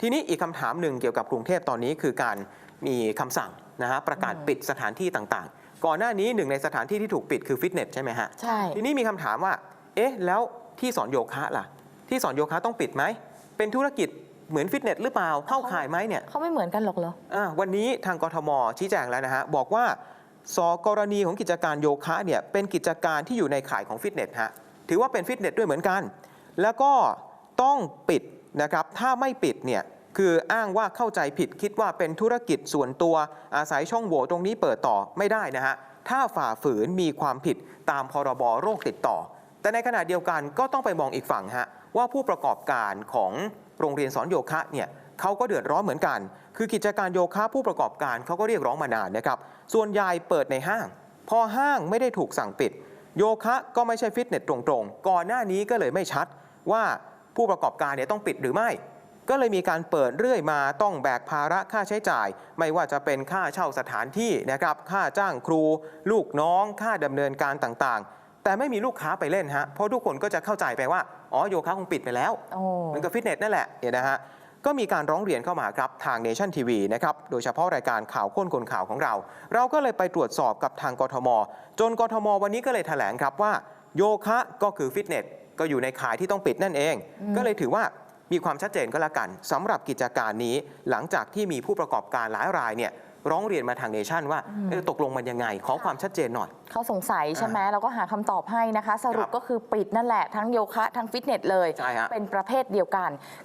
ทีนี้อีกคำถามหนึ่งเกี่ยวกับกรุงเทพตอนนี้คือการมีคำสั่งนะฮะประกาศอืมปิดสถานที่ต่างๆ ก่อนหน้านี้หนึ่งในสถานที่ที่ถูกปิดคือฟิตเนสใช่ไหมฮะใช่ทีนี้มีคำถามว่า เอ๊ะ แล้วที่สอนโยคะล่ะ ที่สอนโยคะต้องปิดไหมเป็นธุรกิจเหมือนฟิตเนสหรือเปล่าเข้าข่ายไหมเนี่ยเขาไม่เหมือนกันหรอกเหรออะวันนี้ทางกทมชี้แจงแล้วนะฮะบอกว่าสกรณีของกิจการโยคะเนี่ยเป็นกิจการที่อยู่ในข่ายของฟิตเนสฮะถือว่าเป็นฟิตเนสด้วยเหมือนกัน แล้วก็ต้องปิด นะครับถ้าไม่ปิดเนี่ยคืออ้างว่าเข้าใจผิดคิดว่าเป็นธุรกิจส่วนตัวอาศัยช่องโหว่ตรงนี้เปิดต่อไม่ได้นะฮะถ้าฝ่าฝืนมีความผิดตามพรบโรคติดต่อ แต่ในขณะเดียวกันก็ต้องไปมองอีกฝั่งฮะว่าผู้ประกอบการของโรงเรียนสอนโยคะเนี่ยเขาก็เดือดร้อนเหมือนกัน คือกิจการโยคะผู้ประกอบการเขาก็เรียกร้องมานานนะครับส่วนใหญ่เปิดในห้าง พอห้างไม่ได้ถูกสั่งปิด โยคะก็ไม่ใช่ฟิตเนสตรงๆ ก่อนหน้านี้ก็เลยไม่ชัดว่า ผู้ประกอบการเนี่ยต้องปิดหรือไม่ ก็เลยมีการเปิดเรื่อยมาต้องแบกภาระค่าใช้จ่าย ไม่ว่าจะเป็นค่าเช่าสถานที่นะครับค่าจ้างครู ลูกน้อง ค่าดำเนินการต่างๆ แต่ไม่มีลูกค้าไปเล่นฮะเพราะทุกคนก็จะเข้าใจไปว่าอ๋อโยคะคงปิดไปแล้วโอ้เหมันกับฟิตเนสนั่นแหละเนี่ยนะฮะก็มีการร้องเรียนเข้ามาครับทางเนชั่นทีวีนะครับ โดยเฉพาะรายการข่าวค้นคนข่าวของเรา เราก็เลยไปตรวจสอบกับทางกทม จนกทม วันนี้ก็เลยแถลงครับว่า โยคะก็คือฟิตเนส ก็อยู่ในข่ายที่ต้องปิดนั่นเอง ก็เลยถือว่ามีความชัดเจนก็แล้วกันสำหรับกิจการนี้หลังจากที่มีผู้ประกอบการหลายรายเนี่ยร้องเรียนมาทางเนชั่นว่าเออตกลงมันยังไง ขอความชัดเจนหน่อย เขาสงสัยใช่ไหมเราก็หาคำตอบให้นะคะ สรุปครับก็คือปิดนั่นแหละทั้งโยคะทั้งฟิตเนสเลยใช่ฮะเป็นประเภทเดียวกัน